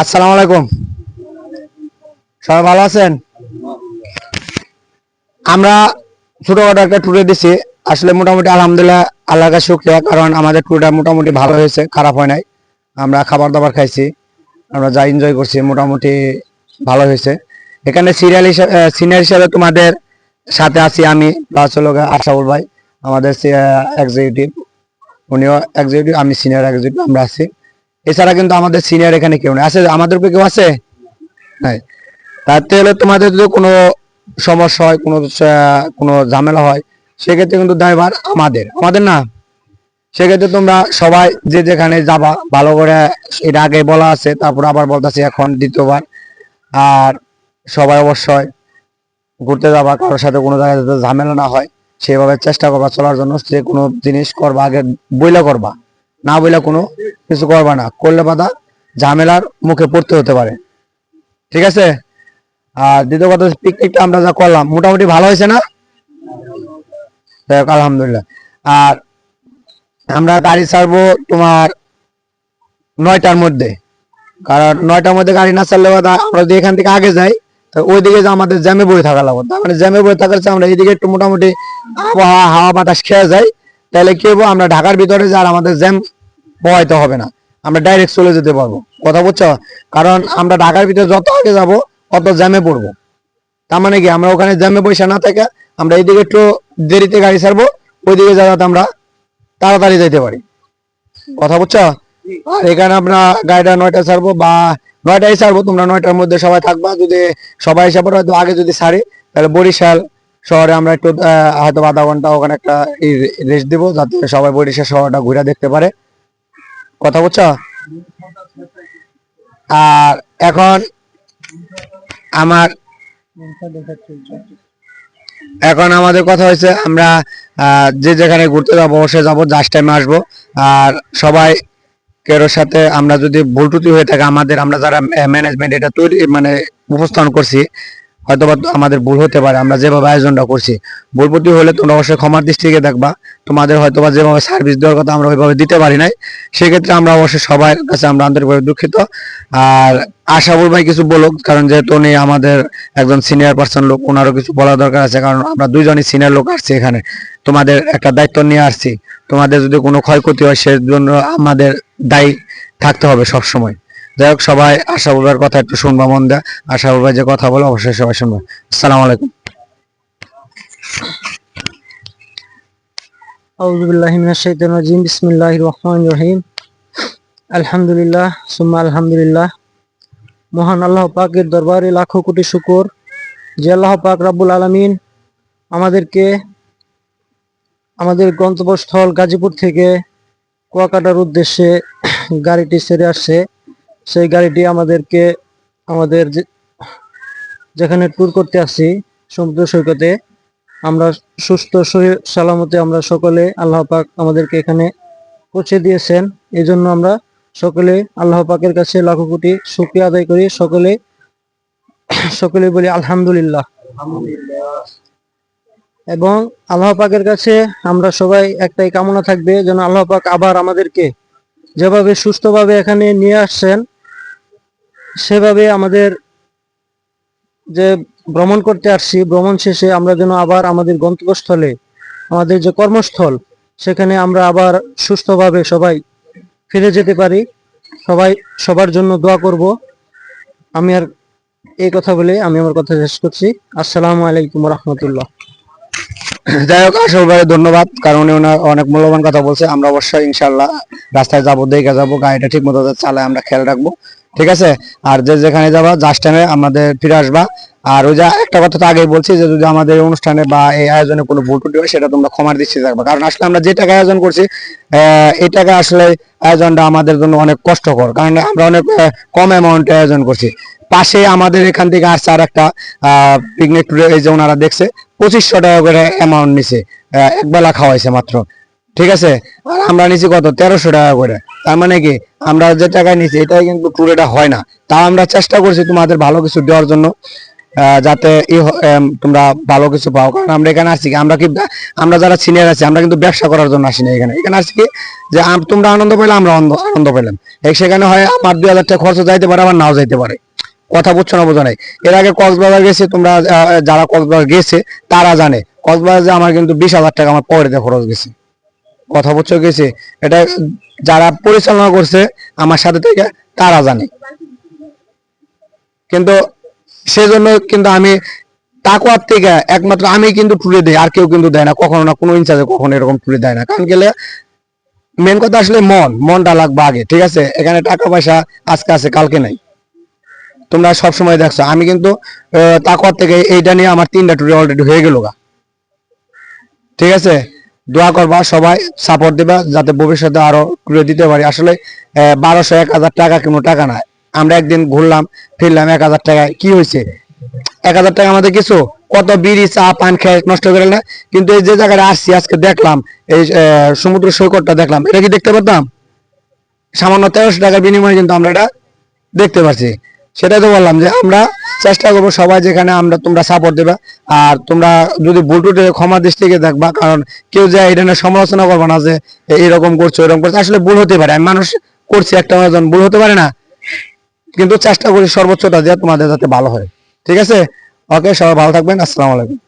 আসসালামু আলাইকুম। সবাই ভালো আছেন? আমরা ছোটখাটো একটা ট্যুরে দিছি। আসলে মোটামুটি আলহামদুলিল্লাহ আল্লাহর কাছে শুক্রিয়া, কারণ আমাদের ট্যুরটা মোটামুটি ভালো হয়েছে, খারাপ হয় নাই। আমরা খাবার দাবার খাইছি, আমরা যা এনজয় করছি মোটামুটি ভালো হয়েছে। এখানে সিরিয়াল হিসাবে সিনিয়র হিসাবে তোমাদের সাথে আছি আমি প্লাস হলো আশাউল ভাই, আমাদের এক্সিকিউটিভ উনিও এক্সিকিউটিভ আমি সিনিয়র এক্সিকিউটিভ আমরা আছি। এছাড়া কিন্তু আমাদের সিনিয়র এখানে কেউ নেই। আছে, আমাদের উপরে কেউ আছে? নাই। তাতে হলে তোমাদের যদি কোনো সমস্যা হয়, কোনো কোনো ঝামেলা হয়, সেক্ষেত্রে কিন্তু দায়ভার আমাদের। আমাদের না? সেক্ষেত্রে তোমরা সবাই যে যেখানে যাবা, ভালো করে এটা আগে বলা আছে, তারপর আবার বলতেছি এখন দ্বিতীয়বার। আর সবাই অবশ্যই ঘুরতে যাবা, কারোর সাথে কোনো জায়গায় যাতে ঝামেলা না হয়, সেভাবে চেষ্টা করবা, চলার জন্য যে কোনো জিনিস করবা, আগে বইলা করবা। না বইলা কোনো কিছু করবা না। করলে বাদা ঝামেলার মুখে পড়তে হতে পারে। ঠিক আছে? আর দ্বিতীয় কথা পিকনিকটা আমরা যা করলাম, মোটামুটি ভালো হয়েছে না? আলহামদুলিল্লাহ। আর আমরা গাড়ি ছাড়বো তোমার নয়টার মধ্যে। কারণ নয়টার মধ্যে গাড়ি না ছাড়লে আমরা যদি এখান থেকে আগে যাই, তো ওইদিকে যে আমাদের জ্যামে বই থাকা লাগবে। তার মানে জ্যামে বই থাকার আমরা এইদিকে একটু মোটামুটি আবহাওয়া, হাওয়া বাতাস খেয়ে যাই। তাহলে কি হব, আমরা ঢাকার ভিতরে যে আর আমাদের জ্যাম পোহাইতে হবে না। আমরা ডাইরেক্ট চলে যেতে পারব। কথা বলছো কারণ আমরা ঢাকার ভিতরে যত আগে যাব অত জ্যামে পড়ব। তার মানে কি? আমরা ওখানে জ্যামে পয়সা না থাকে আমরা এইদিকে একটু দেরিতে গাড়ি ছাড়বো ওই ওইদিকে যাতে আমরা তাড়াতাড়ি যেতে পারি। কথা বুঝছ? আর এখানে আমরা গাড়িটা নয়টা ছাড়বো বা নয়টায় ছাড়বো, তোমরা নয়টার মধ্যে সবাই থাকবা। যদি সবাই হিসাবে হয়তো আগে যদি ছাড়ি, তাহলে বরিশাল শহরে আমরা একটু হয়তো আধা ঘণ্টা ওখানে একটা রেস্ট দিব, যাতে সবাই বরিশাল শহরটা ঘুরে দেখতে পারে। কথা বুঝছ আর এখন আমার এখন আমাদের কথা হয়েছে আমরা যে যেখানে ঘুরতে যাব সে যাব জাস্ট টাইমে আসব। আর সবাই কেরোর সাথে আমরা যদি ভুল ত্রুটি হয়ে থাকে, আমাদের আমরা যারা ম্যানেজমেন্ট এটা তৈরি মানে উপস্থাপন করছি হয়তো বা আমাদের ভুল হতে পারে, আমরা যেভাবে আয়োজনটা করছি। ভুল ত্রুটি হলে তোমরা অবশ্যই ক্ষমার দৃষ্টিকে দেখবা। তোমাদের হয়তো বা যেভাবে সার্ভিস দেওয়ার কথা আমরা ওইভাবে দিতে পারি নাই। সেক্ষেত্রে আমরা অবশ্যই সবার কাছে আমরা আন্তরিকভাবে দুঃখিত। আর আশাবুল ভাই কিছু বলুক, কারণ যেহেতু উনি আমাদের একজন সিনিয়র পার্সন লোক ওনারও কিছু বলা দরকার আছে, কারণ আমরা দুইজনই সিনিয়র লোক আসছি এখানে। তোমাদের একটা দায়িত্ব নিয়ে আসছি। তোমাদের যদি কোনো ক্ষয়ক্ষতি হয়, সেজন্য আমাদের দায়ী থাকতে হবে সব সময় যাই হোক, সবাই আশা বাবার কথা একটু শুনবা মন দেয়। আশা বাবা যে কথা বলো, অবশ্যই সবাই শুনব। সালাম আলাইকুম। আল্লাহ পাকের দরবারে লাখো কোটি যে আল্লাহ পাক আলামিন আমাদেরকে, আমাদের গন্তব্যস্থল গাজীপুর থেকে কুয়াকাটার উদ্দেশ্যে গাড়িটি সেরে আসছে। সেই গাড়িটি আমাদেরকে, আমাদের যেখানে ট্যুর করতে আসছি সমুদ্র সৈকতে, আমরা সুস্থ, শরীর সালামতে আমরা সকলে আল্লাহ পাক আমাদেরকে এখানে পৌঁছে দিয়েছেন। এই জন্য আমরা সকলে আল্লাহ পাকের কাছে লাখো কোটি শুকরিয়া আদায় করি। সকলে সকলে বলি আলহামদুলিল্লাহ। এবং আল্লাহ পাকের কাছে আমরা সবাই একটাই কামনা থাকবে যেন আল্লাহ পাক আবার আমাদেরকে যেভাবে সুস্থভাবে এখানে নিয়ে আসছেন সেভাবে আমাদের যে ভ্রমণ করতে আসছি, ভ্রমণ শেষে আমরা যেন আবার আমাদের গন্তব্যস্থলে, আমাদের যে কর্মস্থল, সেখানে আমরা আবার সুস্থভাবে সবাই ফিরে যেতে পারি। সবাই, সবার জন্য দোয়া করব। আমি আর এই কথা বলে আমি আমার কথা শেষ করছি। আসসালামু আলাইকুম রহমতুল্লাহ যাই হোক, আসল ভাই ধন্যবাদ, কারণ ওনার অনেক মূল্যবান কথা বলছে। আমরা অবশ্যই ইনশাল্লাহ রাস্তায় যাব, দেখে যাব, গাড়িটা ঠিক মতো চালায় আমরা খেয়াল রাখব। ঠিক আছে? আর যে যেখানে যাবা জাস্ট টাইমে আমাদের ফিরে আসবা। আর ওই যে একটা কথা তো আগেই বলছি যে যদি আমাদের অনুষ্ঠানে বা এই আয়োজনে কোনো ভুল ত্রুটি হয়, সেটা তোমরা ক্ষমার দৃষ্টি থাকবে কারণ আসলে আমরা যে টাকা আয়োজন করছি এই টাকা আসলে আয়োজনটা আমাদের জন্য অনেক কষ্টকর। কারণ আমরা অনেক কম অ্যামাউন্টে আয়োজন করছি। পাশে আমাদের এখান থেকে আসছে আর একটা পিকনিক ট্যুরে এই যে ওনারা দেখছে, পঁচিশশো টাকা করে অ্যামাউন্ট নিছে। একবেলা খাওয়াইছে মাত্র। ঠিক আছে? আর আমরা নিছি কত? তেরোশো টাকা করে। তার মানে কি? আমরা যে টাকা নিছি, এটাই কিন্তু ট্যুরেটা হয় না। তা আমরা চেষ্টা করছি তোমাদের ভালো কিছু দেওয়ার জন্য যাতে তোমরা ভালো কিছু পাও। কারণ আমরা এখানে আসছি আমরা কি আমরা যারা সিনিয়র আছি, আমরা কিন্তু ব্যবসা করার জন্য আসি না এখানে। এখানে আসছি কি? যে তোমরা আনন্দ পেলে আমরা আনন্দ পেলাম সেখানে হয় আমার দুই হাজার টাকা খরচ যাইতে পারে, আবার নাও যাইতে পারে। কথা বুঝছ না, বোঝা নাই? এর আগে কক্সবাজার গেছে, তোমরা যারা কক্সবাজার গেছে, তারা জানে। কক্সবাজারে আমার কিন্তু বিশ হাজার টাকা আমার পকেটে খরচ গেছে। কথা বুঝছ গেছে। এটা যারা পরিচালনা করছে, আমার সাথে থেকে তারা জানে। কিন্তু সেজন্য কিন্তু আমি তাকুয়ার থেকে একমাত্র আমি কিন্তু টুলে দেই, আর কেউ কিন্তু দেয় না। কখনো না, কোনো ইনচার্জে কখনো এরকম টুলে দেয় না। কারণ গেলে মেন কথা আসলে মন, মনটা লাগবে আগে, ঠিক আছে? এখানে টাকা পয়সা আজকে আছে, কালকে নাই। তোমরা সব সময় দেখছ, আমি কিন্তু তাকুয়ার থেকে এইটা নিয়ে আমার তিনটা টুরে অলরেডি হয়ে গেল গা। ঠিক আছে? দোয়া করবা, সবাই সাপোর্ট দিবা, যাতে ভবিষ্যতে আরও টুরে দিতে পারি। আসলে বারোশো এক হাজার টাকা কোনো টাকা না আমরা একদিন ঘুরলাম, ফিরলাম, এক হাজার টাকায়। কি হয়েছে? এক হাজার টাকা আমাদের কিছু? কত বিড়ি, চা, পান খেয়ে নষ্ট করে না? কিন্তু এই যে জায়গাটা আসছি, আজকে দেখলাম, এই সমুদ্র সৈকতটা দেখলাম, এটা কি দেখতে পারতাম? সামান্য তেরোশো টাকার বিনিময়ে কিন্তু আমরা এটা দেখতে পাচ্ছি সেটাই তো বললাম যে আমরা চেষ্টা করব সবাই যেখানে আমরা, তোমরা সাপোর্ট দেবা। আর তোমরা যদি বুলটুটে ক্ষমা দৃষ্টিকে দেখবা। কারণ কেউ যে এটা নিয়ে সমালোচনা করব না যে এরকম করছ এরকম করছ, আসলে ভুল হতে পারে। আমি মানুষ করছি, একটা মানুষজন ভুল হতে পারে না। কিন্তু চেষ্টা করি সর্বোচ্চটা দিয়ে তোমাদের যাতে ভালো হয়। ঠিক আছে? ওকে সবাই ভালো থাকবেন। আসসালামু আলাইকুম।